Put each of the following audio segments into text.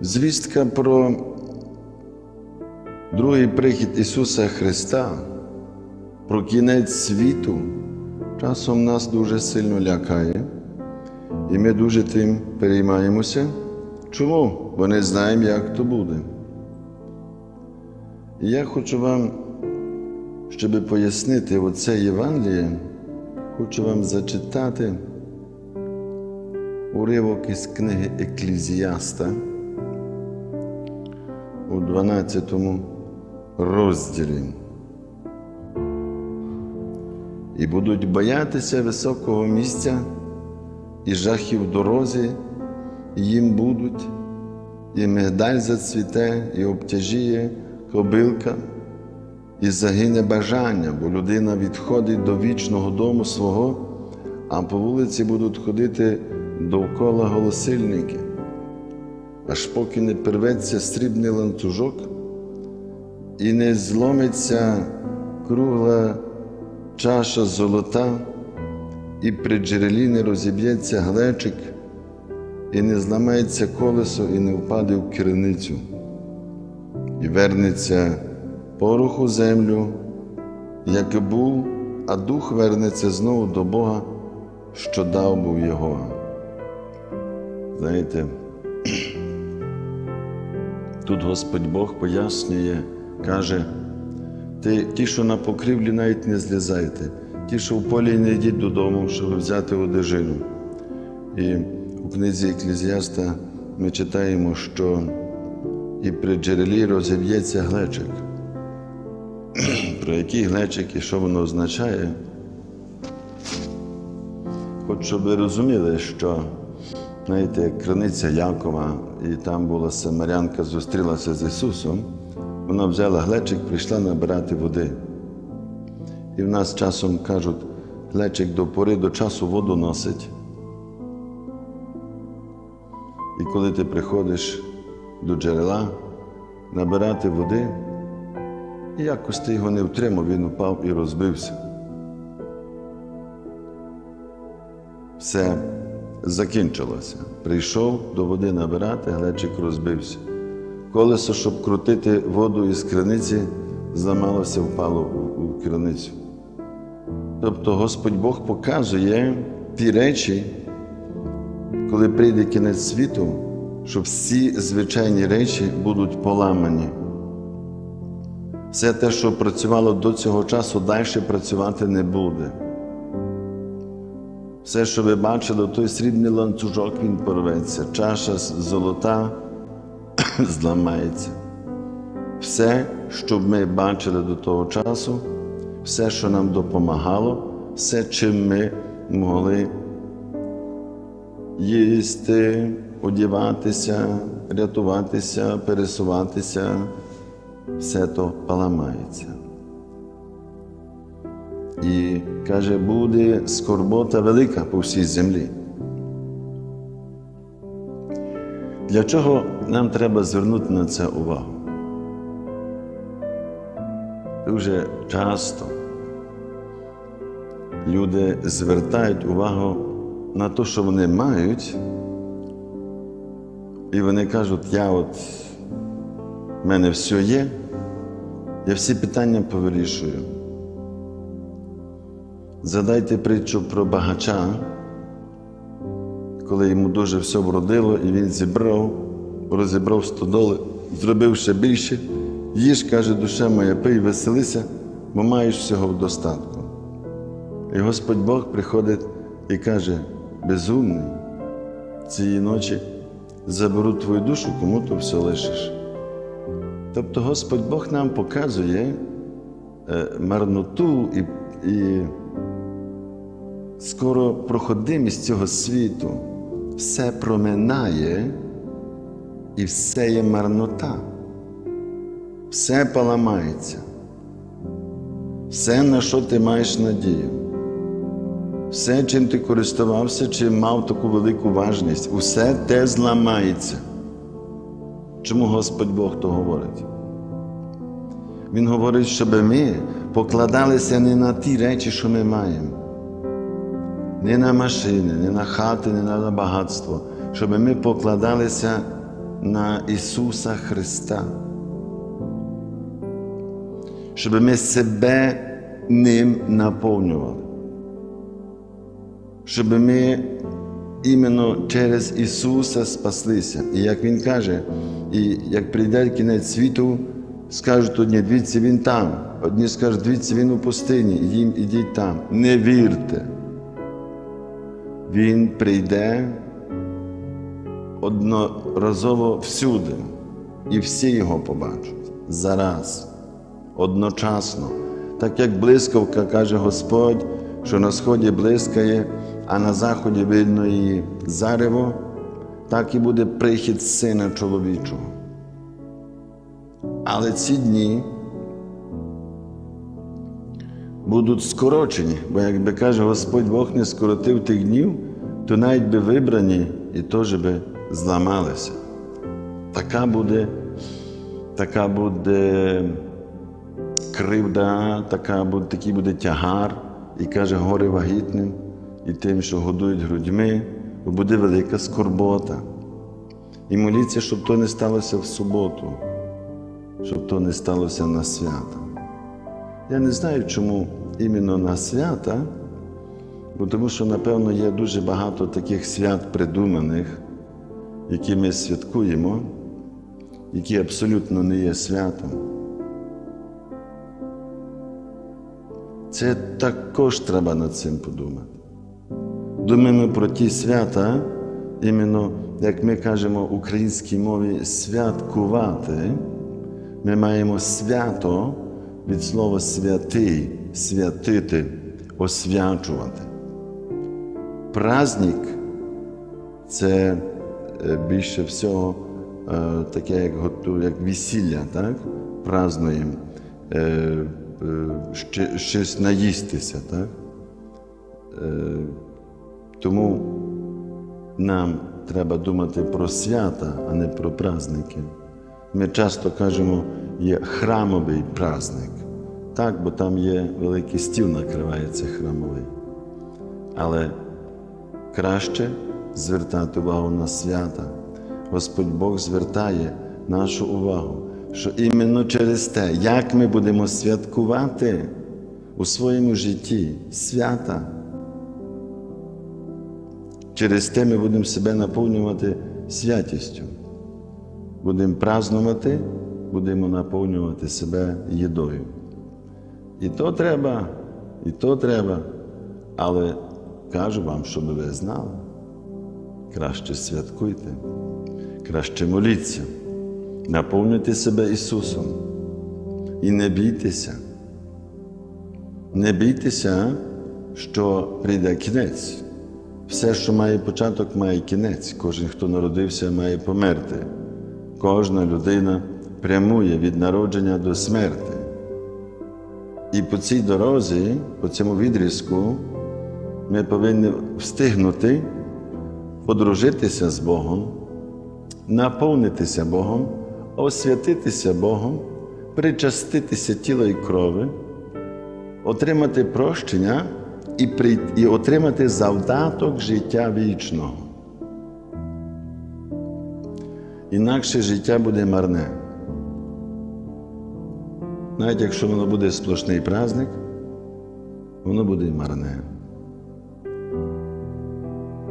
Звістка про другий прихід Ісуса Христа, про кінець світу, часом нас дуже сильно лякає, і ми дуже тим переймаємося. Чому? Бо не знаємо, як то буде. І я хочу вам, щоб пояснити оце Євангеліє, хочу вам зачитати уривок із книги Еклізіаста 12 розділі. І будуть боятися високого місця і жахів дорозі, їм будуть, і мигдаль зацвіте, і обтяжіє кобилка, і загине бажання, бо людина відходить до вічного дому свого, а по вулиці будуть ходити довкола голосильники, аж поки не переветься срібний ланцюжок і не зломиться кругла чаша золота, і при джерелі не розіб'ється глечик, і не зламається колесо, і не впаде в криницю, і вернеться порох у землю, як і був, а дух вернеться знову до Бога, що дав був його. Знаєте, тут Господь Бог пояснює, каже, ти, ті, що на покрівлі, навіть не злізайте, ті, що в полі не йдіть додому, щоб взяти одежину. І у книзі Еклезіаста ми читаємо, що і при джерелі розіб'ється глечик. Про який глечик і що воно означає? Хоч щоб ви розуміли, що знаєте, криниця Якова, і там була Самарянка, зустрілася з Ісусом, вона взяла глечик, прийшла набирати води. І в нас часом кажуть, глечик до пори до часу воду носить. І коли ти приходиш до джерела набирати води, і якось ти його не втримав, він упав і розбився. Все закінчилося. Прийшов до води набирати, глечик розбився. Колесо, щоб крутити воду із криниці, зламалося, впало у, криницю. Тобто Господь Бог показує ті речі, коли прийде кінець світу, що всі звичайні речі будуть поламані. Все те, що працювало до цього часу, далі працювати не буде. Все, що ви бачили, той срібний ланцюжок він порветься, чаша золота зламається. Все, що ми бачили до того часу, все, що нам допомагало, все, чим ми могли їсти, одіватися, рятуватися, пересуватися, все то поламається. І каже, буде скорбота велика по всій землі. Для чого нам треба звернути на це увагу? Дуже часто люди звертають увагу на те, що вони мають, і вони кажуть, я от в мене все є, я всі питання повирішую. Задайте притчу про багача, коли йому дуже все вродило, і він зібрав, розібрав стодоли, зробив ще більше. Їж, каже, душа моя, пий, веселися, бо маєш всього в достатку. І Господь Бог приходить і каже: безумний, цієї ночі заберу твою душу, кому то все лишиш. Тобто Господь Бог нам показує е, марноту і, і скоро проходимість цього світу. Все проминає і все є марнота. Все поламається. Все, на що ти маєш надію. Все, чим ти користувався, чим мав таку велику важність, усе те зламається. Чому Господь Бог то говорить? Він говорить, щоб ми покладалися не на ті речі, що ми маємо, не на машини, не на хати, не на багатство, щоб ми покладалися на Ісуса Христа, щоб ми себе ним наповнювали, щоб ми іменно через Ісуса спаслися. І як Він каже, і як прийде кінець світу, скажуть одні, дивіться, Він там, одні скажуть, дивіться, Він у пустині, їм ідіть там. Не вірте. Він прийде одноразово всюди, і всі його побачать зараз, одночасно. Так як блискавка каже Господь, що на сході блискає, а на заході видно її зарево, так і буде прихід сина чоловічого. Але ці дні будуть скорочені, бо якби каже Господь Бог не скоротив тих днів, то навіть би вибрані і теж би зламалися. Така буде, така буде кривда, така буде, такий буде тягар, і каже горе вагітним, і тим, що годують грудьми, бо буде велика скорбота. І моліться, щоб то не сталося в суботу, щоб то не сталося на свята. Я не знаю, чому іменно на свята, бо тому що, напевно, є дуже багато таких свят придуманих, які ми святкуємо, які абсолютно не є святом. Це також треба над цим подумати. Думаємо про ті свята, іменно, як ми кажемо в українській мові, святкувати. Ми маємо свято від слова святий, святити, освячувати. Праздник це е, більше всього е, таке, як готу, як весілля, так? празднуємо, е, щось наїстися. Так? Тому нам треба думати про свята, а не про праздники. Ми часто кажемо, є храмовий праздник. Так, бо там є великий стіл, накривається храмовий. Але краще звертати увагу на свята. Господь Бог звертає нашу увагу, що іменно через те, як ми будемо святкувати у своєму житті свята, через те ми будемо себе наповнювати святістю. Будемо празнувати, будемо наповнювати себе їдою. І то треба, і то треба, але кажу вам, щоб ви знали, краще святкуйте, краще моліться, наповнюйте себе Ісусом і не бійтеся. Не бійтеся, що прийде кінець. Все, що має початок, має кінець. Кожен, хто народився, має померти. Кожна людина прямує від народження до смерти. І по цій дорозі, по цьому відрізку, ми повинні встигнути подружитися з Богом, наповнитися Богом, освятитися Богом, причаститися тіла і крови, отримати прощення і, при... і отримати завдаток життя вічного. Інакше життя буде марне. Навіть якщо воно буде сплошний праздник, воно буде марне.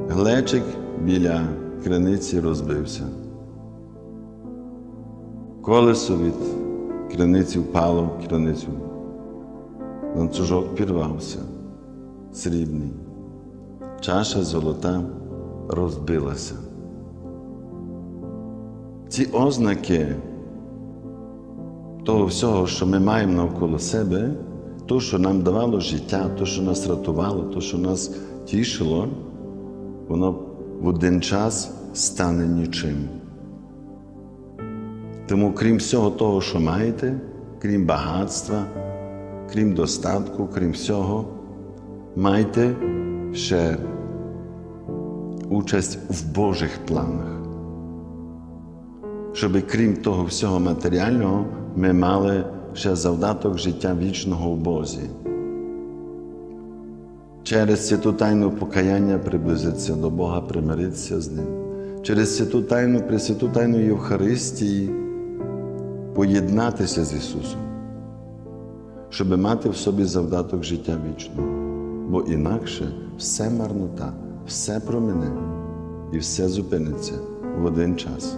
Глечик біля криниці розбився. Колесо від криниці впало в криницю. Ланцюжок пірвався, срібний. Чаша золота розбилася. Ці ознаки того всього, що ми маємо навколо себе, то, що нам давало життя, то, що нас рятувало, то, що нас тішило, воно в один час стане нічим. Тому, крім всього того, що маєте, крім багатства, крім достатку, крім всього, майте ще участь в Божих планах. Щоб крім того всього матеріального, ми мали ще завдаток життя вічного в Бозі. Через святу тайну покаяння приблизитися до Бога, примиритися з Ним. через святу тайну, Пресвяту тайну Євхаристії поєднатися з Ісусом, щоб мати в собі завдаток життя вічного. Бо інакше все марнота, все промине і все зупиниться в один час.